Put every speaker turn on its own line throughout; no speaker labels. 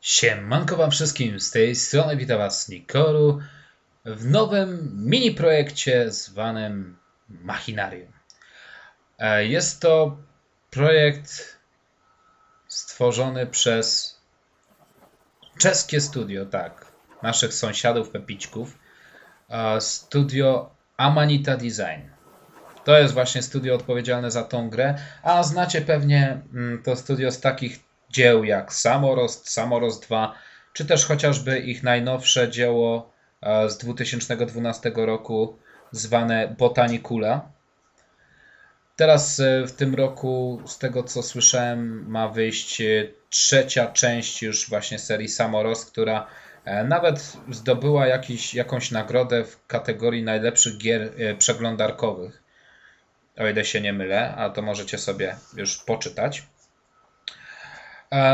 Siemanko wam wszystkim, z tej strony witam was Nikoru w nowym mini projekcie zwanym Machinarium. E, Jest to projekt stworzony przez czeskie studio, tak, naszych sąsiadów Pepiczków, e, studio Amanita Design. To jest właśnie studio odpowiedzialne za tą grę, a znacie pewnie mm, to studio z takich dzieł jak Samorost, Samorost 2, czy też chociażby ich najnowsze dzieło e, z 2012 roku zwane Botanicula. Teraz e, w tym roku, z tego co słyszałem, ma wyjść e, trzecia część już właśnie serii Samorost, która nawet zdobyła jakiś, jakąś nagrodę w kategorii najlepszych gier przeglądarkowych. O ile się nie mylę, a to możecie sobie już poczytać.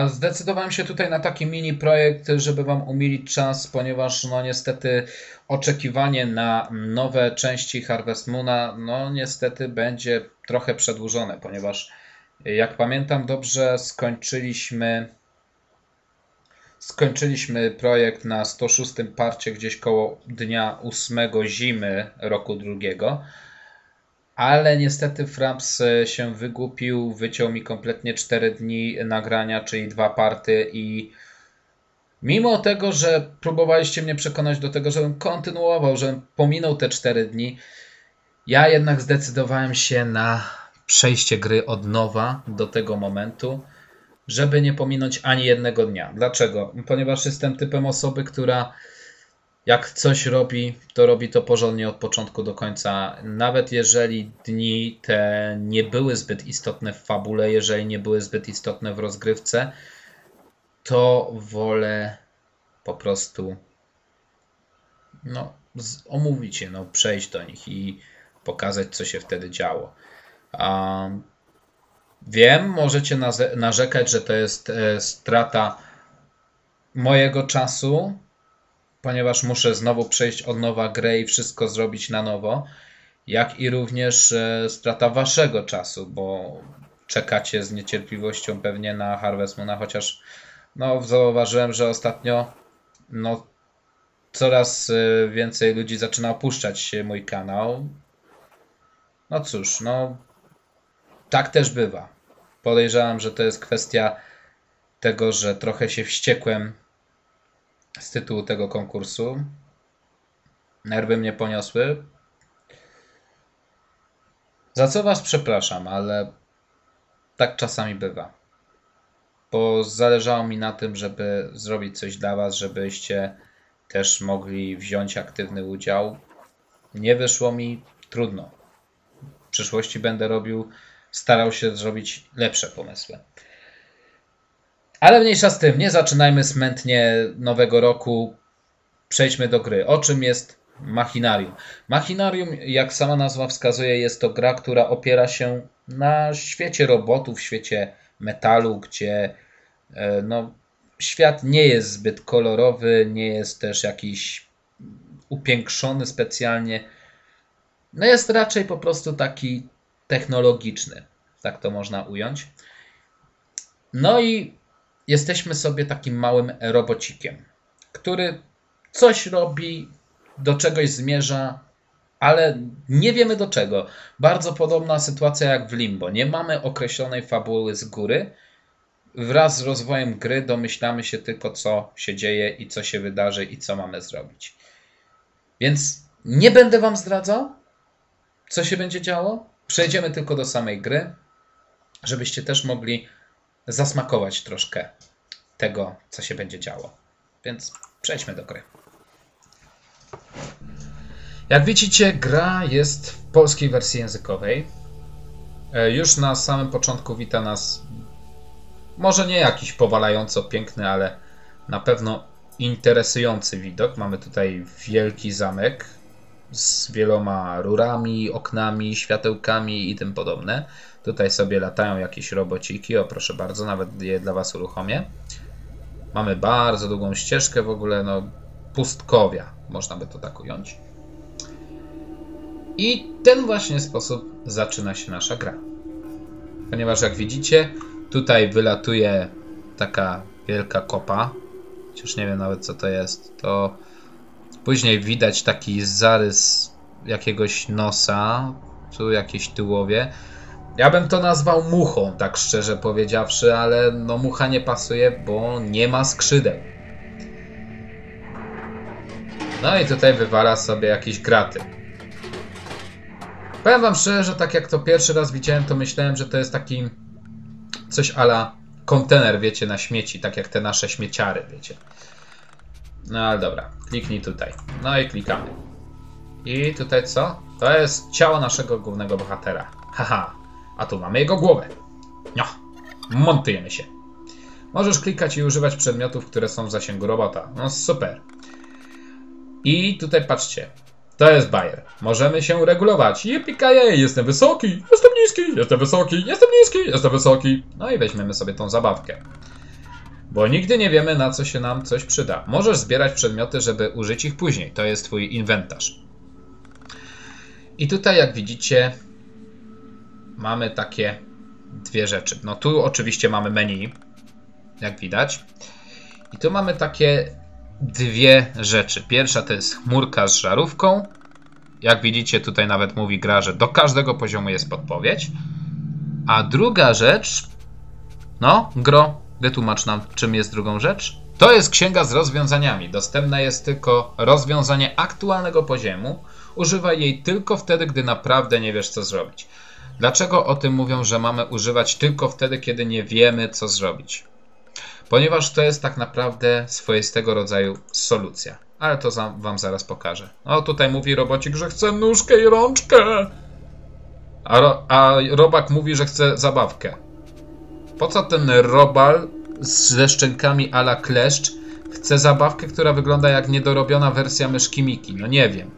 Zdecydowałem się tutaj na taki mini projekt, żeby Wam umilić czas, ponieważ no niestety oczekiwanie na nowe części Harvest Moona no niestety będzie trochę przedłużone, ponieważ jak pamiętam dobrze skończyliśmy skończyliśmy projekt na 106 parcie gdzieś koło dnia 8 zimy roku drugiego. Ale niestety Fraps e, się wygłupił, wyciął mi kompletnie 4 dni nagrania, czyli dwa party i mimo tego, że próbowaliście mnie przekonać do tego, żebym kontynuował, żebym pominął te 4 dni, ja jednak zdecydowałem się na przejście gry od nowa do tego momentu, żeby nie pominąć ani jednego dnia. Dlaczego? Ponieważ jestem typem osoby, która jak coś robi, to robi to porządnie od początku do końca. Nawet jeżeli dni te nie były zbyt istotne w fabule, jeżeli nie były zbyt istotne w rozgrywce, to wolę po prostu no, omówić je, no, przejść do nich i pokazać, co się wtedy działo. A wiem, możecie narzekać, że to jest e, strata mojego czasu, ponieważ muszę znowu przejść od nowa grę i wszystko zrobić na nowo, jak i również e, strata waszego czasu, bo czekacie z niecierpliwością pewnie na Harvest Moona, chociaż no, zauważyłem, że ostatnio no, coraz e, więcej ludzi zaczyna opuszczać mój kanał. No cóż, no tak też bywa. Podejrzewam, że to jest kwestia tego, że trochę się wściekłem z tytułu tego konkursu. Nerwy mnie poniosły. Za co Was przepraszam, ale tak czasami bywa. Bo zależało mi na tym, żeby zrobić coś dla Was, żebyście też mogli wziąć aktywny udział. Nie wyszło mi, trudno. W przyszłości będę robił, starał się zrobić lepsze pomysły. Ale mniejsza z tym, nie zaczynajmy smętnie nowego roku. Przejdźmy do gry. O czym jest Machinarium? Machinarium, jak sama nazwa wskazuje, jest to gra, która opiera się na świecie robotów, świecie metalu, gdzie e, no, świat nie jest zbyt kolorowy, nie jest też jakiś upiększony specjalnie. No jest raczej po prostu taki technologiczny, tak to można ująć. No i jesteśmy sobie takim małym robocikiem, który coś robi, do czegoś zmierza, ale nie wiemy do czego. Bardzo podobna sytuacja jak w Limbo. Nie mamy określonej fabuły z góry. Wraz z rozwojem gry domyślamy się tylko, co się dzieje i co się wydarzy i co mamy zrobić. Więc nie będę Wam zdradzał, co się będzie działo. Przejdziemy tylko do samej gry, żebyście też mogli zasmakować troszkę tego, co się będzie działo. Więc przejdźmy do gry. Jak widzicie, gra jest w polskiej wersji językowej. E, Już na samym początku wita nas może nie jakiś powalająco piękny, ale na pewno interesujący widok. Mamy tutaj wielki zamek z wieloma rurami, oknami, światełkami i tym podobne. Tutaj sobie latają jakieś robociki. O, proszę bardzo, nawet je dla Was uruchomię. Mamy bardzo długą ścieżkę, w ogóle no pustkowia, można by to tak ująć. I ten właśnie sposób zaczyna się nasza gra. Ponieważ jak widzicie, tutaj wylatuje taka wielka kopa chociaż nie wiem nawet co to jest, to później widać taki zarys jakiegoś nosa, tu jakieś tułowie. Ja bym to nazwał muchą, tak szczerze powiedziawszy, ale no mucha nie pasuje, bo nie ma skrzydeł. No i tutaj wywala sobie jakieś graty. Powiem wam szczerze, że tak jak to pierwszy raz widziałem, to myślałem, że to jest taki coś ala kontener, wiecie, na śmieci, tak jak te nasze śmieciary, wiecie. No ale dobra, kliknij tutaj. No i klikamy. I tutaj co? To jest ciało naszego głównego bohatera. Haha, a tu mamy jego głowę. No, montujemy się. Możesz klikać i używać przedmiotów, które są w zasięgu robota. No super. I tutaj patrzcie. To jest Bayer. Możemy się regulować. Jipikaje, jestem wysoki, jestem niski, jestem wysoki, jestem niski, jestem wysoki. No i weźmiemy sobie tą zabawkę. Bo nigdy nie wiemy, na co się nam coś przyda. Możesz zbierać przedmioty, żeby użyć ich później. To jest twój inwentarz. I tutaj, jak widzicie, mamy takie dwie rzeczy. No tu oczywiście mamy menu, jak widać. I tu mamy takie dwie rzeczy. Pierwsza to jest chmurka z żarówką. Jak widzicie, tutaj nawet mówi gra, że do każdego poziomu jest podpowiedź. A druga rzecz, no, gro, wytłumacz nam, czym jest drugą rzecz. To jest księga z rozwiązaniami. Dostępna jest tylko rozwiązanie aktualnego poziomu. Używaj jej tylko wtedy, gdy naprawdę nie wiesz, co zrobić. Dlaczego o tym mówią, że mamy używać tylko wtedy, kiedy nie wiemy, co zrobić? Ponieważ to jest tak naprawdę swoistego rodzaju solucja. Ale to wam zaraz pokażę. O, tutaj mówi robocik, że chce nóżkę i rączkę. A, ro a robak mówi, że chce zabawkę. Po co ten robal ze szczękami ala kleszcz chce zabawkę, która wygląda jak niedorobiona wersja myszki Miki? No nie wiem.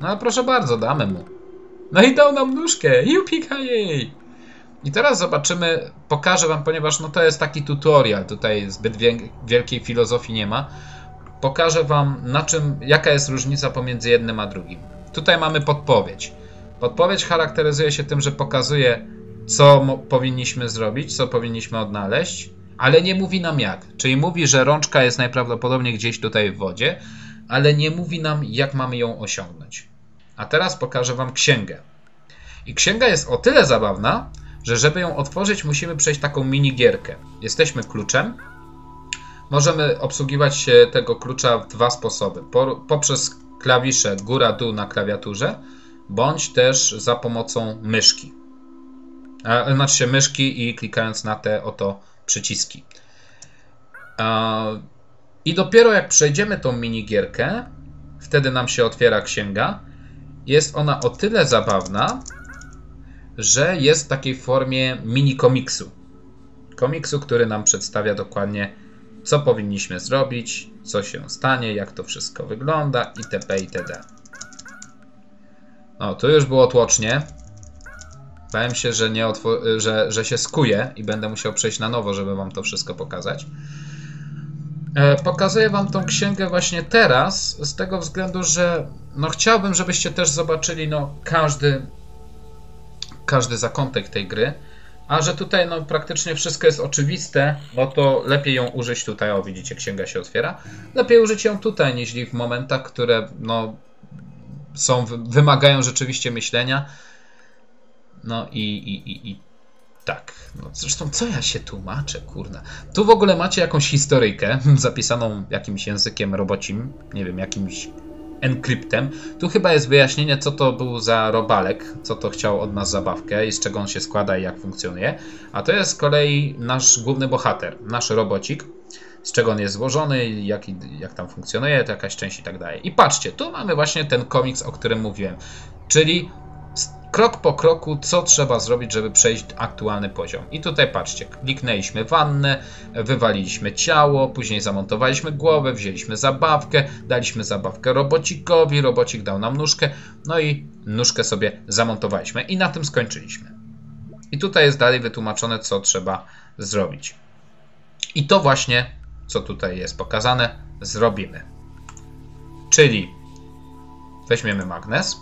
No proszę bardzo, damy mu. No i dał nam nóżkę. Jupika jej. I teraz zobaczymy, pokażę wam, ponieważ no to jest taki tutorial, tutaj zbyt wielkiej filozofii nie ma. Pokażę wam na czym, jaka jest różnica pomiędzy jednym a drugim. Tutaj mamy podpowiedź. Podpowiedź charakteryzuje się tym, że pokazuje co powinniśmy zrobić, co powinniśmy odnaleźć, ale nie mówi nam jak. Czyli mówi, że rączka jest najprawdopodobniej gdzieś tutaj w wodzie, ale nie mówi nam jak mamy ją osiągnąć. A teraz pokażę wam księgę. I księga jest o tyle zabawna, że żeby ją otworzyć, musimy przejść taką mini gierkę. Jesteśmy kluczem. Możemy obsługiwać tego klucza w dwa sposoby. poprzez klawisze góra-dół na klawiaturze, bądź też za pomocą myszki. Znaczy się myszki i klikając na te oto przyciski. I dopiero jak przejdziemy tą minigierkę, wtedy nam się otwiera księga. Jest ona o tyle zabawna, że jest w takiej formie mini komiksu. Komiksu, który nam przedstawia dokładnie, co powinniśmy zrobić, co się stanie, jak to wszystko wygląda, itp. itd. O, tu już było tłocznie. Bałem się, że, nie że, że się skuje i będę musiał przejść na nowo, żeby wam to wszystko pokazać. E, pokazuję wam tą księgę właśnie teraz, z tego względu, że no chciałbym, żebyście też zobaczyli no, każdy każdy zakątek tej gry. A że tutaj no, praktycznie wszystko jest oczywiste, no to lepiej ją użyć tutaj. O, widzicie, księga się otwiera. Lepiej użyć ją tutaj, niż w momentach, które no, są, wymagają rzeczywiście myślenia. No i, i, i, i tak. No, zresztą co ja się tłumaczę, kurna. Tu w ogóle macie jakąś historyjkę zapisaną jakimś językiem robocim, nie wiem, jakimś encryptem. Tu chyba jest wyjaśnienie, co to był za robalek, co to chciał od nas zabawkę i z czego on się składa i jak funkcjonuje. A to jest z kolei nasz główny bohater, nasz robocik, z czego on jest złożony, jak, jak tam funkcjonuje, to jakaś część i tak dalej. I patrzcie, tu mamy właśnie ten komiks, o którym mówiłem, czyli krok po kroku, co trzeba zrobić, żeby przejść aktualny poziom. I tutaj patrzcie, kliknęliśmy wannę, wywaliliśmy ciało, później zamontowaliśmy głowę, wzięliśmy zabawkę, daliśmy zabawkę robocikowi, robocik dał nam nóżkę, no i nóżkę sobie zamontowaliśmy. I na tym skończyliśmy. I tutaj jest dalej wytłumaczone, co trzeba zrobić. I to właśnie, co tutaj jest pokazane, zrobimy. Czyli weźmiemy magnes,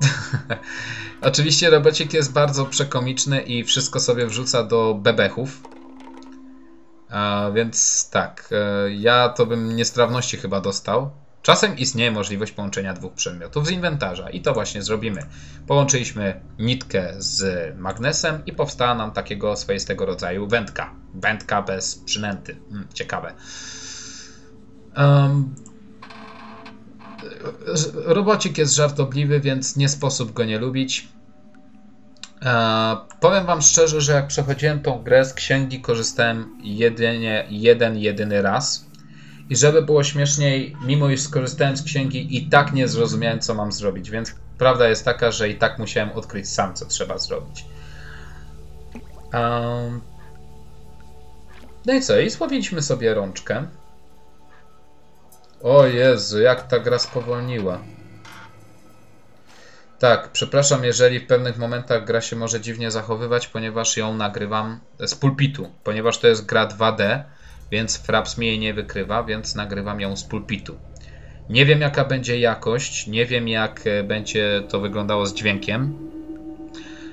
Oczywiście robocik jest bardzo przekomiczny i wszystko sobie wrzuca do bebechów. A, więc tak, e, ja to bym niestrawności chyba dostał. Czasem istnieje możliwość połączenia dwóch przedmiotów z inwentarza i to właśnie zrobimy. Połączyliśmy nitkę z magnesem i powstała nam takiego swoistego rodzaju wędka. Wędka bez przynęty. Hmm, ciekawe. Um, robocik jest żartobliwy, więc nie sposób go nie lubić. E, powiem Wam szczerze, że jak przechodziłem tą grę z księgi, korzystałem jedynie jeden, jedyny raz. I żeby było śmieszniej, mimo iż skorzystałem z księgi, i tak nie zrozumiałem, co mam zrobić. Więc prawda jest taka, że i tak musiałem odkryć sam, co trzeba zrobić. No i co? I złowiliśmy sobie rączkę. O Jezu, jak ta gra spowolniła. Tak, przepraszam, jeżeli w pewnych momentach gra się może dziwnie zachowywać, ponieważ ją nagrywam z pulpitu, ponieważ to jest gra 2D, więc Fraps mi jej nie wykrywa, więc nagrywam ją z pulpitu. Nie wiem jaka będzie jakość, nie wiem jak e, będzie to wyglądało z dźwiękiem,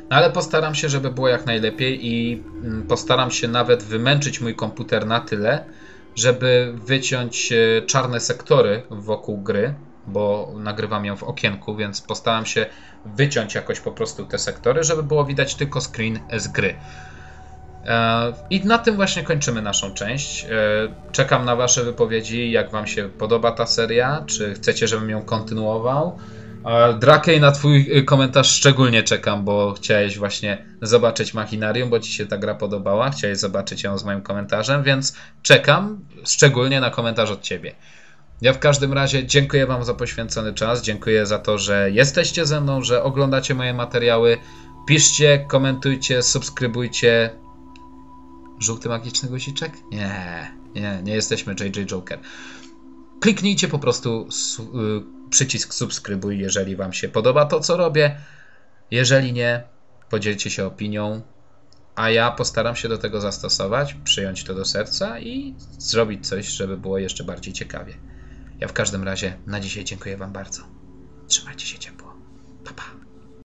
no ale postaram się, żeby było jak najlepiej i mm, postaram się nawet wymęczyć mój komputer na tyle, żeby wyciąć e, czarne sektory wokół gry, bo nagrywam ją w okienku, więc postaram się wyciąć jakoś po prostu te sektory, żeby było widać tylko screen z gry. E, I na tym właśnie kończymy naszą część. E, czekam na Wasze wypowiedzi, jak Wam się podoba ta seria, czy chcecie, żebym ją kontynuował. Drakej, na Twój komentarz szczególnie czekam, bo chciałeś właśnie zobaczyć Machinarium, bo Ci się ta gra podobała, chciałeś zobaczyć ją z moim komentarzem, więc czekam szczególnie na komentarz od Ciebie. Ja w każdym razie dziękuję Wam za poświęcony czas, dziękuję za to, że jesteście ze mną, że oglądacie moje materiały. Piszcie, komentujcie, subskrybujcie. Żółty magiczny guziczek? Nie, nie, nie jesteśmy JJ Joker. Kliknijcie po prostu y, przycisk subskrybuj, jeżeli Wam się podoba to, co robię. Jeżeli nie, podzielcie się opinią, a ja postaram się do tego zastosować, przyjąć to do serca i zrobić coś, żeby było jeszcze bardziej ciekawie. Ja w każdym razie na dzisiaj dziękuję Wam bardzo. Trzymajcie się ciepło. Pa, pa.